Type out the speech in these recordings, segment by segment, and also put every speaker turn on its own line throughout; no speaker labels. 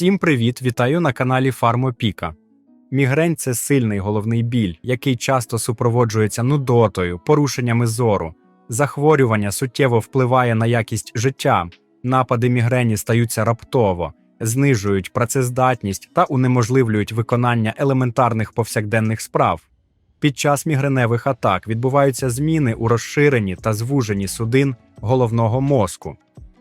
Всім привіт! Вітаю на каналі Фармопіка. Мігрень це сильний головний біль, який часто супроводжується нудотою, порушеннями зору. Захворювання суттєво впливає на якість життя. Напади мігрені стаються раптово, знижують працездатність та унеможливлюють виконання елементарних повсякденних справ. Під час мігреневих атак відбуваються зміни у розширенні та звуженні судин головного мозку.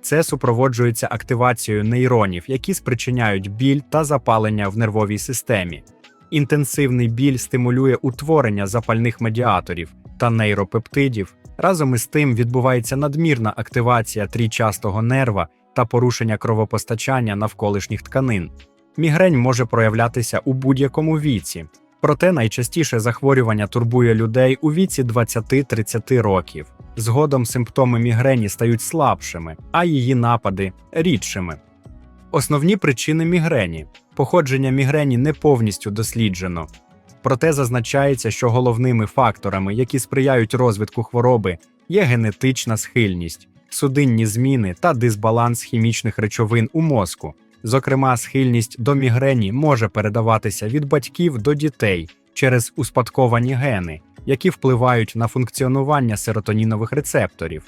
Це супроводжується активацією нейронів, які спричиняють біль та запалення в нервовій системі. Інтенсивний біль стимулює утворення запальних медіаторів та нейропептидів. Разом із тим відбувається надмірна активація трійчастого нерва та порушення кровопостачання навколишніх тканин. Мігрень може проявлятися у будь-якому віці, проте найчастіше захворювання турбує людей у віці 20-30 років. Згодом симптоми мігрені стають слабшими, а її напади рідшими. Основні причини мігрені. Походження мігрені не повністю досліджено. Проте зазначається, що головними факторами, які сприяють розвитку хвороби, є генетична схильність, судинні зміни та дисбаланс хімічних речовин у мозку. Зокрема, схильність до мігрені може передаватися від батьків до дітей через успадковані гени, які впливають на функціонування серотонінових рецепторів.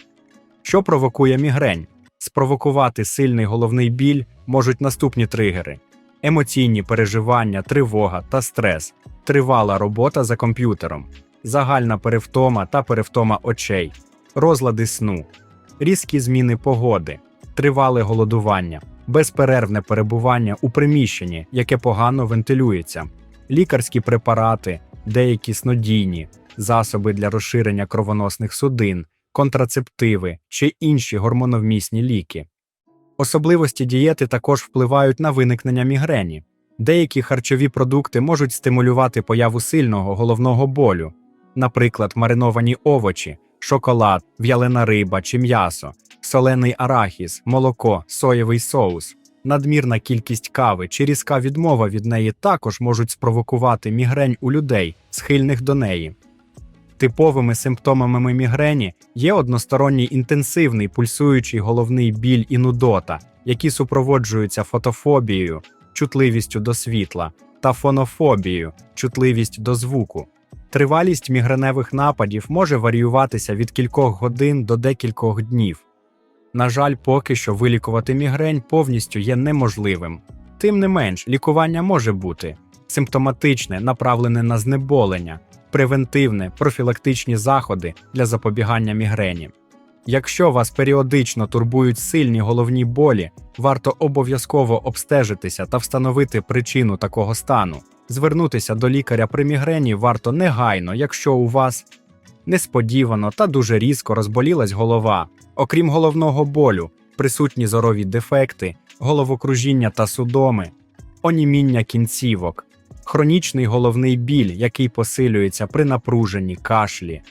Що провокує мігрень? Спровокувати сильний головний біль можуть наступні тригери: емоційні переживання, тривога та стрес, тривала робота за комп'ютером, загальна перевтома та перевтома очей, розлади сну, різкі зміни погоди, тривале голодування, безперервне перебування у приміщенні, яке погано вентилюється, лікарські препарати, деякі снодійні, засоби для розширення кровоносних судин, контрацептиви чи інші гормоновмісні ліки. Особливості дієти також впливають на виникнення мігрені. Деякі харчові продукти можуть стимулювати появу сильного головного болю, наприклад, мариновані овочі, шоколад, в'ялена риба чи м'ясо, солений арахіс, молоко, соєвий соус. Надмірна кількість кави чи різка відмова від неї також можуть спровокувати мігрень у людей, схильних до неї. Типовими симптомами мігрені є односторонній інтенсивний пульсуючий головний біль і нудота, які супроводжуються фотофобією, чутливістю до світла, та фонофобією, чутливість до звуку. Тривалість мігреневих нападів може варіюватися від кількох годин до декількох днів. На жаль, поки що вилікувати мігрень повністю є неможливим. Тим не менш, лікування може бути симптоматичне, направлене на знеболення, превентивне, профілактичні заходи для запобігання мігрені. Якщо вас періодично турбують сильні головні болі, варто обов'язково обстежитися та встановити причину такого стану. Звернутися до лікаря при мігрені варто негайно, якщо у вас несподівано та дуже різко розболілась голова. Окрім головного болю, присутні зорові дефекти, головокружіння та судоми, оніміння кінцівок, хронічний головний біль, який посилюється при напруженні кашлі.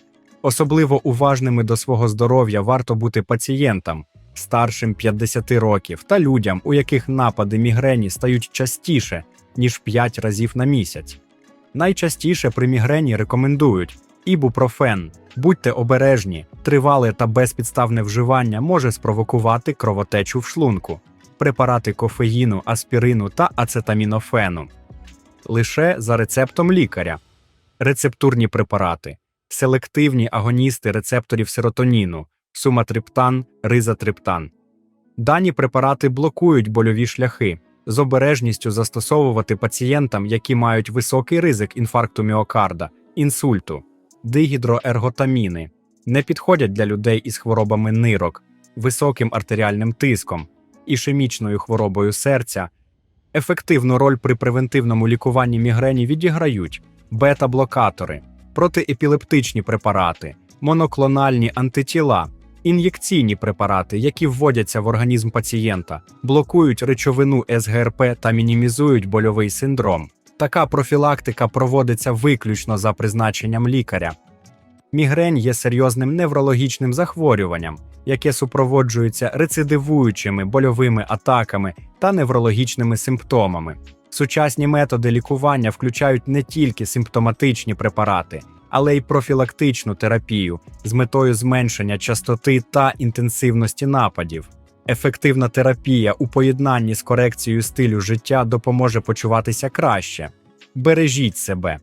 Особливо уважними до свого здоров'я варто бути пацієнтам старшим 50 років та людям, у яких напади мігрені стають частіше, ніж 5 разів на місяць. Найчастіше при мігрені рекомендують ібупрофен. Будьте обережні, тривале та безпідставне вживання може спровокувати кровотечу в шлунку, препарати кофеїну, аспірину та ацетамінофену. Лише за рецептом лікаря, рецептурні препарати, селективні агоністи рецепторів серотоніну, суматриптан, ризатриптан. Дані препарати блокують больові шляхи, з обережністю застосовувати пацієнтам, які мають високий ризик інфаркту міокарда, інсульту, дигідроерготаміни, не підходять для людей із хворобами нирок, високим артеріальним тиском, ішемічною хворобою серця. Ефективну роль при превентивному лікуванні мігрені відіграють бета-блокатори, протиепілептичні препарати, моноклональні антитіла, ін'єкційні препарати, які вводяться в організм пацієнта, блокують речовину СГРП та мінімізують больовий синдром. Така профілактика проводиться виключно за призначенням лікаря. Мігрень є серйозним неврологічним захворюванням, яке супроводжується рецидивуючими больовими атаками та неврологічними симптомами. Сучасні методи лікування включають не тільки симптоматичні препарати, але й профілактичну терапію з метою зменшення частоти та інтенсивності нападів. Ефективна терапія у поєднанні з корекцією стилю життя допоможе почуватися краще. Бережіть себе.